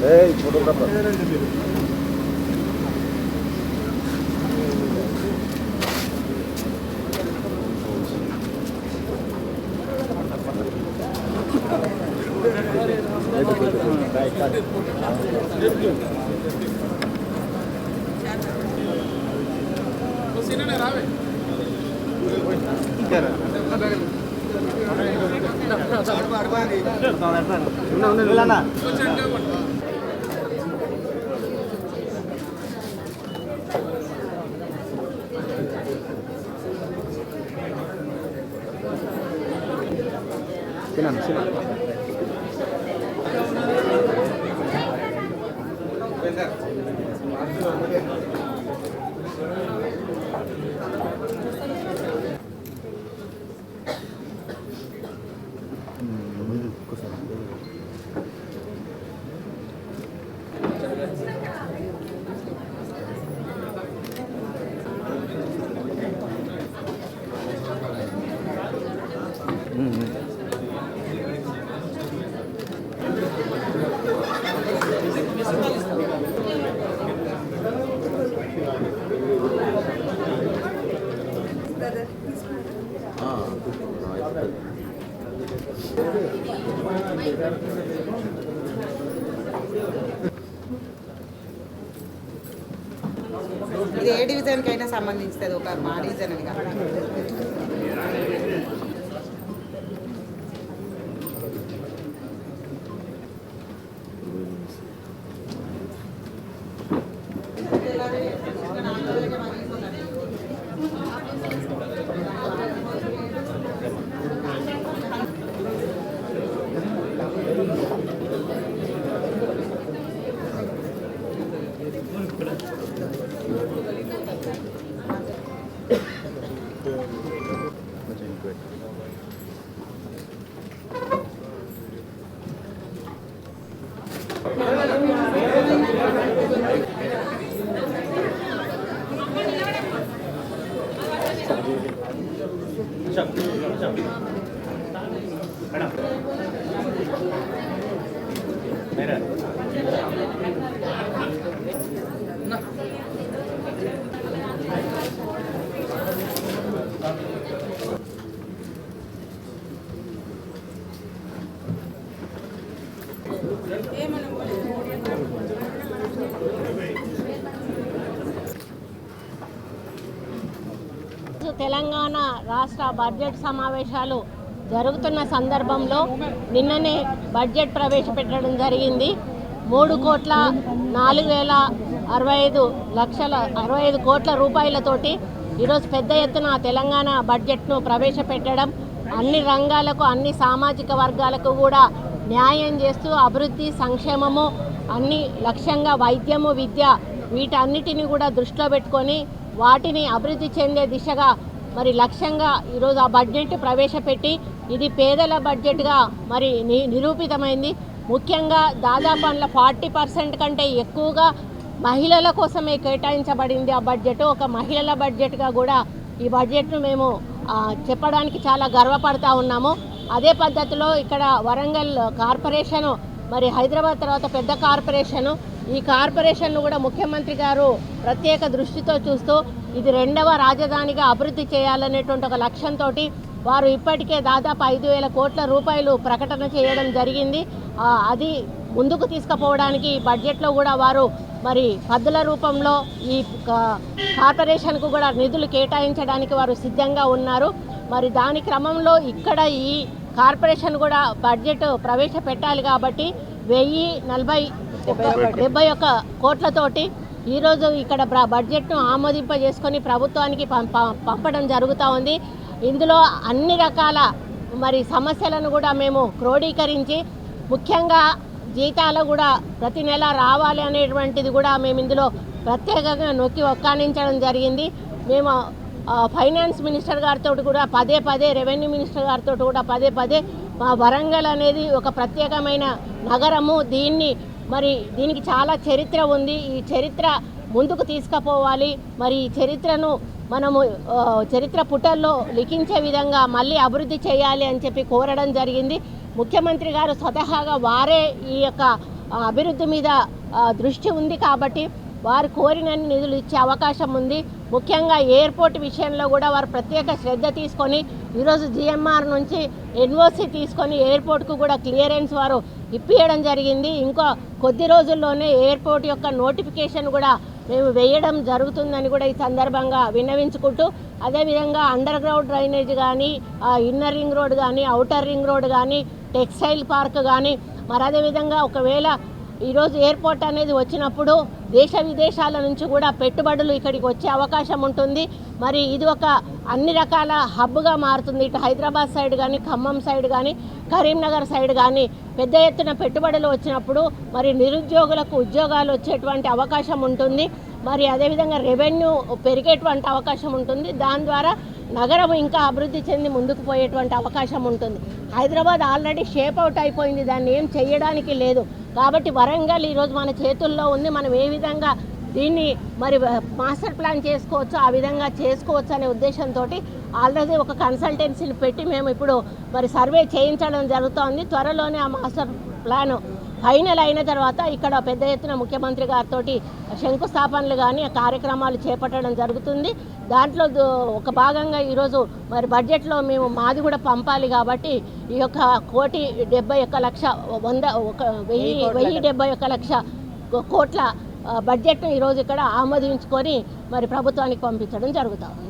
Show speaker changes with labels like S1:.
S1: এই ফটোগ্রাফার అడవా అడవా Sinan, Sinan. Hmm, ఇది ఏ డివిజన్కి అయినా సంబంధించింది ఒక మా డివిజన్ అని కాదు.
S2: ఈరోజు తెలంగాణ రాష్ట్ర బడ్జెట్ సమావేశాలు జరుగుతున్న సందర్భంలో నిన్ననే బడ్జెట్ ప్రవేశపెట్టడం జరిగింది. మూడు కోట్ల నాలుగు వేల అరవై ఐదు లక్షల అరవై ఐదు కోట్ల రూపాయలతోటి ఈరోజు పెద్ద ఎత్తున తెలంగాణ బడ్జెట్ను ప్రవేశపెట్టడం. అన్ని రంగాలకు అన్ని సామాజిక వర్గాలకు కూడా న్యాయం చేస్తూ అభివృద్ధి సంక్షేమము అన్ని లక్ష్యంగా వైద్యము విద్య వీటన్నిటిని కూడా దృష్టిలో పెట్టుకొని వాటిని అభివృద్ధి చెందే దిశగా మరి లక్ష్యంగా ఈరోజు ఆ బడ్జెట్ ప్రవేశపెట్టి ఇది పేదల బడ్జెట్గా మరి ని నిరూపితమైంది. ముఖ్యంగా దాదాపు అందులో ఫార్టీ పర్సెంట్ కంటే ఎక్కువగా మహిళల కోసమే కేటాయించబడింది ఆ బడ్జెట్. ఒక మహిళల బడ్జెట్గా కూడా ఈ బడ్జెట్ను మేము చెప్పడానికి చాలా గర్వపడతా ఉన్నాము. అదే పద్ధతిలో ఇక్కడ వరంగల్ కార్పొరేషను మరి హైదరాబాద్ తర్వాత పెద్ద కార్పొరేషను ఈ కార్పొరేషన్ను కూడా ముఖ్యమంత్రి గారు ప్రత్యేక దృష్టితో చూస్తూ ఇది రెండవ రాజధానిగా అభివృద్ధి చేయాలనేటువంటి ఒక లక్ష్యంతో వారు ఇప్పటికే దాదాపు ఐదు వేల కోట్ల రూపాయలు ప్రకటన చేయడం జరిగింది. అది ముందుకు తీసుకుపోవడానికి బడ్జెట్లో కూడా వారు మరి పద్దుల రూపంలో ఈ కార్పొరేషన్కు కూడా నిధులు కేటాయించడానికి వారు సిద్ధంగా ఉన్నారు. మరి దాని క్రమంలో ఇక్కడ ఈ కార్పొరేషన్ కూడా బడ్జెట్ ప్రవేశపెట్టాలి కాబట్టి వెయ్యి నలభై డెబ్బై ఒక్క కోట్లతోటి ఈరోజు ఇక్కడ బడ్జెట్ను బడ్జెట్ను ఆమోదింపజేసుకొని ప్రభుత్వానికి పం- పంపడం జరుగుతూ ఉంది. ఇందులో అన్ని రకాల మరి సమస్యలను కూడా మేము క్రోడీకరించి ముఖ్యంగా జీతాలు కూడా ప్రతి నెల రావాలి అనేటువంటిది కూడా మేము ఇందులో ప్రత్యేకంగా నొక్కి ఒక్కానించడం జరిగింది. మేము ఫైనాన్స్ మినిస్టర్ గారితో కూడా పదే పదే రెవెన్యూ మినిస్టర్ గారితో కూడా పదే పదే మా వరంగల్ అనేది ఒక ప్రత్యేకమైన నగరము. దీన్ని మరి దీనికి చాలా చరిత్ర ఉంది. ఈ చరిత్ర ముందుకు తీసుకుపోవాలి. మరి ఈ చరిత్రను మనము చరిత్ర పుటల్లో లిఖించే విధంగా మళ్ళీ అభివృద్ధి చేయాలి అని చెప్పి కోరడం జరిగింది. ముఖ్యమంత్రి గారు స్వతహాగా వారే ఈ యొక్క అభివృద్ధి మీద దృష్టి ఉంది కాబట్టి వారు కోరినన్ని నిధులు ఇచ్చే అవకాశం ఉంది. ముఖ్యంగా ఎయిర్పోర్ట్ విషయంలో కూడా వారు ప్రత్యేక శ్రద్ధ తీసుకొని ఈరోజు జిఎంఆర్ నుంచి ఎన్ఓసి తీసుకొని ఎయిర్పోర్ట్కు కూడా క్లియరెన్స్ వారు ఇప్పియడం జరిగింది. ఇంకా కొద్ది రోజుల్లోనే ఎయిర్పోర్ట్ యొక్క నోటిఫికేషన్ కూడా మేము వేయడం జరుగుతుందని కూడా ఈ సందర్భంగా విన్నవించుకుంటూ అదేవిధంగా అండర్ గ్రౌండ్ డ్రైనేజ్ కానీ ఇన్నర్ రింగ్ రోడ్ కానీ అవుటర్ రింగ్ రోడ్ కానీ టెక్స్టైల్ పార్క్ కానీ మరి అదేవిధంగా ఒకవేళ ఈరోజు ఎయిర్పోర్ట్ అనేది వచ్చినప్పుడు దేశ విదేశాల నుంచి కూడా పెట్టుబడులు ఇక్కడికి వచ్చే అవకాశం ఉంటుంది. మరి ఇది ఒక అన్ని రకాల హబ్గా మారుతుంది. ఇటు హైదరాబాద్ సైడ్ కానీ ఖమ్మం సైడ్ కానీ కరీంనగర్ సైడ్ కానీ పెద్ద ఎత్తున పెట్టుబడులు వచ్చినప్పుడు మరి నిరుద్యోగులకు ఉద్యోగాలు వచ్చేటువంటి అవకాశం ఉంటుంది. మరి అదేవిధంగా రెవెన్యూ పెరిగేటువంటి అవకాశం ఉంటుంది. దాని ద్వారా నగరం ఇంకా అభివృద్ధి చెంది ముందుకు పోయేటువంటి అవకాశం ఉంటుంది. హైదరాబాద్ ఆల్రెడీ షేప్ అవుట్ అయిపోయింది. దాన్ని ఏం చేయడానికి లేదు. కాబట్టి వరంగల్ ఈరోజు మన చేతుల్లో ఉంది. మనం ఏ విధంగా దీన్ని మరి మాస్టర్ ప్లాన్ చేసుకోవచ్చు ఆ విధంగా చేసుకోవచ్చు అనే ఉద్దేశంతో ఆల్రెడీ ఒక కన్సల్టెన్సీని పెట్టి మేము ఇప్పుడు మరి సర్వే చేయించడం జరుగుతోంది. త్వరలోనే ఆ మాస్టర్ ప్లాన్ ఫైనల్ అయిన తర్వాత ఇక్కడ పెద్ద ఎత్తున ముఖ్యమంత్రి గారితో శంకుస్థాపనలు కానీ కార్యక్రమాలు చేపట్టడం జరుగుతుంది. దాంట్లో ఒక భాగంగా ఈరోజు మరి బడ్జెట్లో మేము మాది కూడా పంపాలి కాబట్టి ఈ యొక్క కోటి డెబ్బై ఒక్క లక్ష వంద ఒక వెయ్యి వెయ్యి డెబ్బై. ఒక్క లక్ష కోట్ల బడ్జెట్ను ఈరోజు ఇక్కడ ఆమోదించుకొని మరి ప్రభుత్వానికి పంపించడం జరుగుతుంది